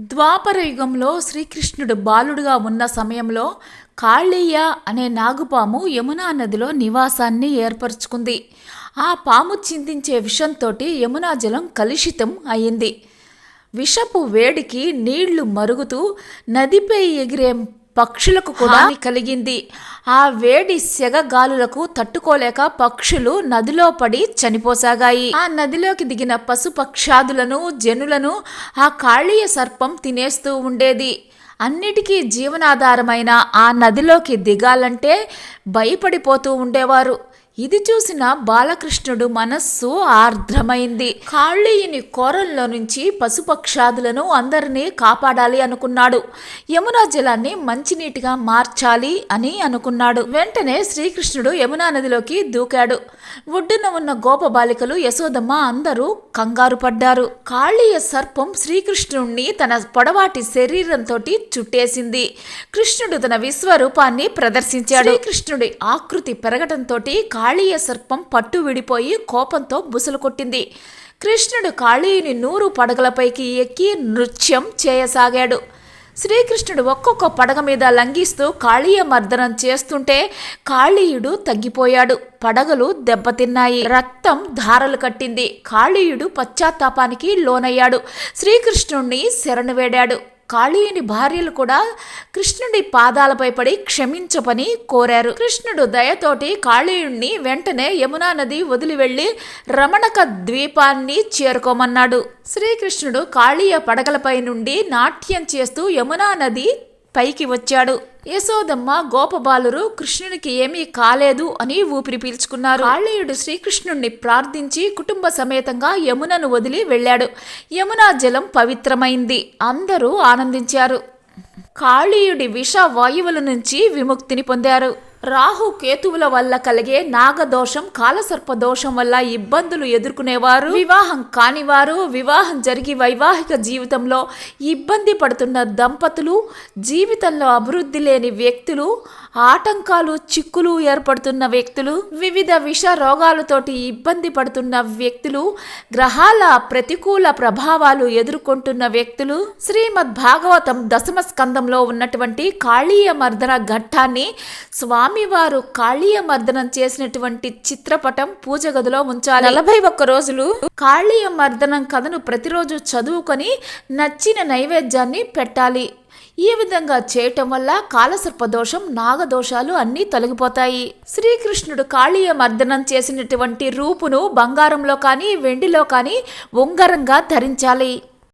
ద్వాపర యుగంలో శ్రీకృష్ణుడు బాలుడుగా ఉన్న సమయంలో కాళీయ అనే నాగుపాము యమునా నదిలో నివాసాన్ని ఏర్పరచుకుంది. ఆ పాము చిందించే విషంతో యమునా జలం కలుషితం అయింది. విషపు వేడికి నీళ్ళు మరుగుతూ నదిపై ఎగిరే పక్షులకు కూడా కలిగింది. ఆ వేడి సెగగాలులకు తట్టుకోలేక పక్షులు నదిలో పడి చనిపోసాగాయి. ఆ నదిలోకి దిగిన పశుపక్షాదులను జనులను ఆ కాళీయ సర్పం తినేస్తూ ఉండేది. అన్నిటికీ జీవనాధారమైన ఆ నదిలోకి దిగాలంటే భయపడిపోతూ ఉండేవారు. ఇది చూసిన బాలకృష్ణుడు మనస్సు ఆర్ద్రమైంది. కాళ్ళీయుని కోరల్లో నుంచి పశుపక్షాదులను అందరినీ కాపాడాలి అనుకున్నాడు. యమునా జలాన్ని మంచినీటిగా మార్చాలి అని అనుకున్నాడు. వెంటనే శ్రీకృష్ణుడు యమునా నదిలోకి దూకాడు. ఒడ్డున ఉన్న గోప బాలికలు యశోదమ్మ అందరూ కంగారు పడ్డారు. కాళీయ సర్పం శ్రీకృష్ణుణ్ణి తన పొడవాటి శరీరంతో చుట్టేసింది. కృష్ణుడు తన విశ్వరూపాన్ని ప్రదర్శించాడు. కృష్ణుడి ఆకృతి పెరగటంతో కాళీయ సర్పం పట్టు విడిపోయి కోపంతో బుసలు కొట్టింది. కృష్ణుడు కాళీయుని నూరు పడగలపైకి ఎక్కి నృత్యం చేయసాగాడు. శ్రీకృష్ణుడు ఒక్కొక్క పడగ మీద లంఘిస్తూ కాళీయ మర్దనం చేస్తుంటే కాళీయుడు తగ్గిపోయాడు. పడగలు దెబ్బతిన్నాయి. రక్తం ధారలు కట్టింది. కాళీయుడు పశ్చాత్తాపానికి లోనయ్యాడు. శ్రీకృష్ణుణ్ణి శరణు వేడాడు. కాళీయుని భార్యలు కూడా కృష్ణుడి పాదాలపై పడి క్షమించపని కోరారు. కృష్ణుడు దయతోటి కాళీయుణ్ణి వెంటనే యమునా నది వదిలి వెళ్ళి రమణక ద్వీపాన్ని చేరుకోమన్నాడు. శ్రీకృష్ణుడు కాళీయ పడగలపై నుండి నాట్యం చేస్తూ యమునా నది పైకి వచ్చాడు. యశోదమ్మ గోపబాలురు కృష్ణునికి ఏమీ కాలేదు అని ఊపిరి పీల్చుకున్నారు. కాళీయుడు శ్రీకృష్ణుణ్ణి ప్రార్థించి కుటుంబ సమేతంగా యమునను వదిలి వెళ్ళాడు. యమునా జలం పవిత్రమైంది. అందరూ ఆనందించారు. కాళీయుడి విష వాయువుల నుంచి విముక్తిని పొందారు. రాహు కేతువుల వల్ల కలిగే నాగదోషం కాలసర్ప దోషం వల్ల ఇబ్బందులు ఎదుర్కొనేవారు. వివాహం కానివారు వివాహం జరిగి వైవాహిక జీవితంలో ఇబ్బంది పడుతున్న దంపతులు జీవితంలో అభివృద్ధి లేని వ్యక్తులు ఆటంకాలు చిక్కులు ఏర్పడుతున్న వ్యక్తులు వివిధ విష రోగాలతోటి ఇబ్బంది పడుతున్న వ్యక్తులు గ్రహాల ప్రతికూల ప్రభావాలు ఎదుర్కొంటున్న వ్యక్తులు శ్రీమద్ భాగవతం దశమ స్కందంలో ఉన్నటువంటి కాళీయ మర్దన ఘట్టాన్ని స్వామి స్వామివారు కాళీయ మర్దనం చేసినటువంటి చిత్రపటం పూజ గదిలో ఉంచాలి. నలభై ఒక్క రోజులు కాళీయ మర్దనం కథను ప్రతిరోజు చదువుకొని నచ్చిన నైవేద్యాన్ని పెట్టాలి. ఈ విధంగా చేయటం వల్ల కాలసర్పదోషం నాగదోషాలు అన్నీ తొలగిపోతాయి. శ్రీకృష్ణుడు కాళీయ మర్దనం చేసినటువంటి రూపును బంగారంలో కానీ వెండిలో కానీ ఉంగరంగా ధరించాలి.